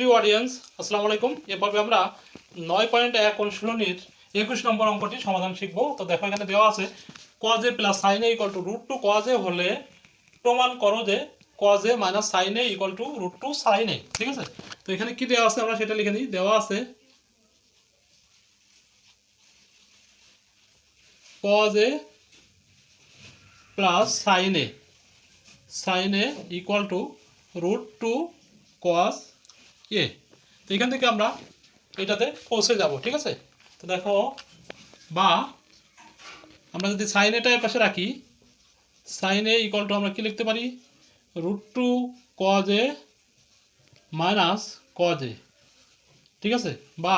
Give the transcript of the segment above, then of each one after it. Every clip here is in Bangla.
প্রিয় অডিয়েন্স আসসালামু আলাইকুম। এভাবে আমরা নয় পয়েন্ট এক অনুশীলনীর একুশ নম্বর অঙ্কটি সমাধান শিখব। তো দেখো এখানে দেওয়া আছে cos A plus sine A equal to root two cos A হলে প্রমাণ করো যে cos A minus sine A equal to root two sine A ঠিক আছে? তো এখানে কি দেওয়া আছে? আমরা সেটা লিখে নিই। দেওয়া আছে cos A plus sine A sine A equal to root two cos A তো এখান থেকে আমরা এটাতে পৌঁছে যাব, ঠিক আছে? তো দেখো, বা আমরা যদি সাইন এটা পাশে রাখি সাইন এ ইকুয়াল টু আমরা কি লিখতে পারি? Root two cos A minus cos A ঠিক আছে? বা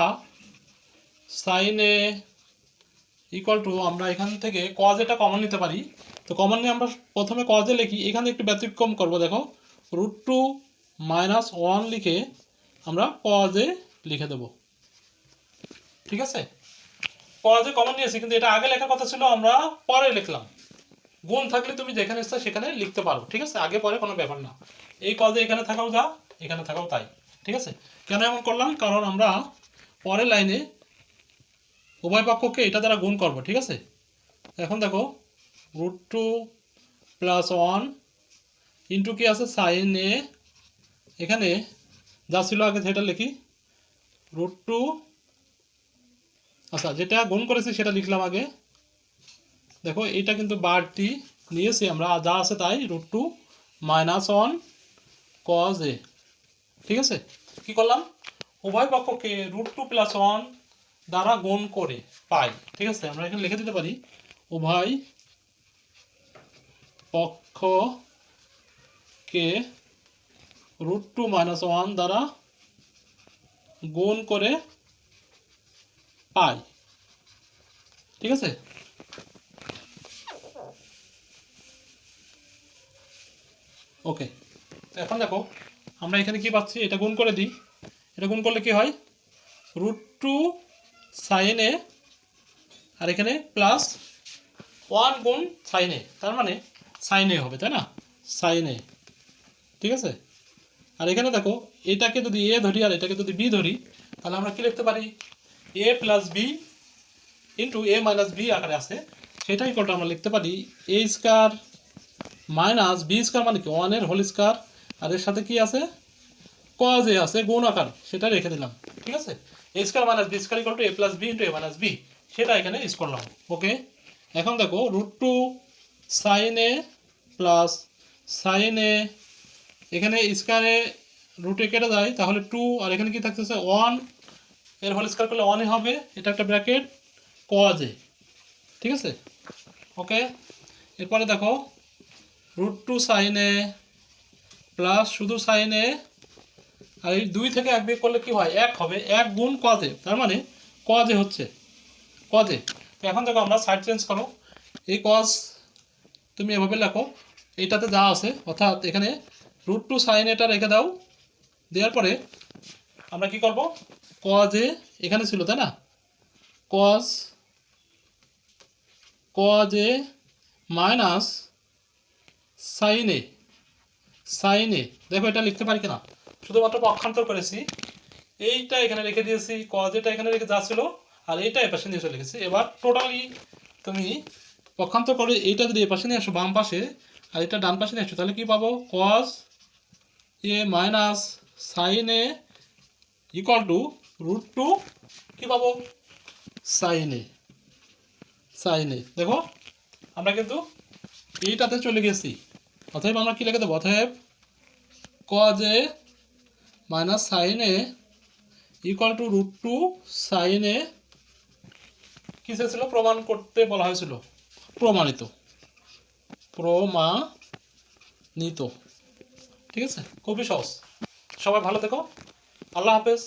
সাইন এ ইকুয়াল টু আমরা এখান থেকে কজ এটা কমন নিতে পারি। তো কমন নিয়ে আমরা প্রথমে কজে লিখি, এখানে একটু ব্যতিক্রম করব, দেখো। রুট টু মাইনাস ওয়ান লিখে আমরা কজে লিখে দেব। ঠিক আছে? কজে কমন নিয়েছি, কিন্তু এটা আগে লেখার কথা ছিল, আমরা পরে লিখলাম। গুণ থাকলে তুমি যেখানে ইচ্ছা সেখানে লিখতে পারো, ঠিক আছে? আগে পরে কোনো ব্যাপার না। এই কজে এখানে থাকাও যা, এখানে থাকাও তাই, ঠিক আছে? কেন এমন করলাম? কারণ আমরা পরের লাইনে উভয় পক্ষকে এটা দ্বারা গুণ করব, ঠিক আছে? এখন দেখো root two plus one into কি আছে? সাইন এ এখানে যা ছিল আগে সেটা লিখি। রুট টু আচ্ছা যেটা গুণ করেছি সেটা লিখলাম আগে। দেখো, এইটা কিন্তু বারটি নিয়েছি আমরা যা আছে তাই root two minus one cos A ঠিক আছে? কি করলাম? উভয় পক্ষকে রুট টু প্লাস ওয়ান দ্বারা গুণ করে পাই। ঠিক আছে? আমরা এখানে লিখে দিতে পারি, উভয় পক্ষকে রুট টু মাইনাস ওয়ান দ্বারা গুণ করে পাই। ঠিক আছে? ওকে এখন দেখো, আমরা এখানে কি পাচ্ছি? এটা গুণ করে দিই। এটা গুণ করলে কি হয়? রুট টু সাইন এ আর এখানে প্লাস ওয়ান গুণ সাইন এ তার মানে সাইন এ হবে, তাই না? সাইন এ ঠিক আছে? আর এখানে দেখো, এটাকে যদি এ ধরি আর এটাকে যদি বি ধরি, তাহলে আমরা কি লিখতে পারি? A plus B into A minus B আকারে আছে। সেটাই কলটা আমরা লিখতে পারি A square minus B square মানে কি? ওয়ানের হোল স্কোয়ার আর এর সাথে কি আছে? কজ এ আছে, গুণ আকার। সেটা রেখে দিলাম, ঠিক আছে? A square minus B square equal to A plus B into A minus B সেটা এখানে ইউজ করলাম ওকে এখন দেখো root two sine A plus sine A এখানে স্কোয়ারে রুটে কেটে যায় তাহলে টু আর এখানে কি থাকতেছে ওয়ানের হোল স্কোয়ার করলে ওয়ানই হবে, এটা একটা ব্র্যাকেট কজ ঠিক আছে? ওকে এরপরে দেখো রুট টু সাইন প্লাস শুধু সাইন আর এই দুই থেকে এক বিয়োগ করলে কি হয়? এক হবে, এক গুণ কজে তার মানে কজে হচ্ছে কজে তো এখন দেখো আমরা সাইড চেঞ্জ করো। এই কজ তুমি এভাবে লেখো, এইটাতে যা আছে, অর্থাৎ এখানে রুট টু সাইন এটা রেখে দাও। দেওয়ার পরে আমরা কি করব? কজে এখানে ছিল, তাই না? কজ কজে মাইনাস সাইনে সাইনে দেখো এটা লিখতে পারি কিনা? শুধুমাত্র পক্ষান্তর করেছি। এইটা এখানে রেখে দিয়েছি কজ এটা এখানে রেখে যা ছিল, আর এইটা এপাশে নিয়ে চলে গেছে। এবার টোটালি তুমি পক্ষান্তর করে এইটা যদি এপাশে নিয়ে আসো, বাম পাশে, আর এটা ডান পাশে নিয়ে আসো, তাহলে কি পাবো? Cos A minus sine A equal to root two কী পাবো? সাইন এ সাইন এ দেখো, আমরা কিন্তু এইটাতে চলে গেছি। অতএব আমরা কী লিখে দেবো? অতএব cos A minus sine A equal to root two sine A কিসে ছিল? প্রমাণ করতে বলা হয়েছিল। প্রমাণিত। প্রমাণিত। ঠিক আছে? খুবই সহজ সবাই ভালো থেকো। আল্লাহ হাফেজ।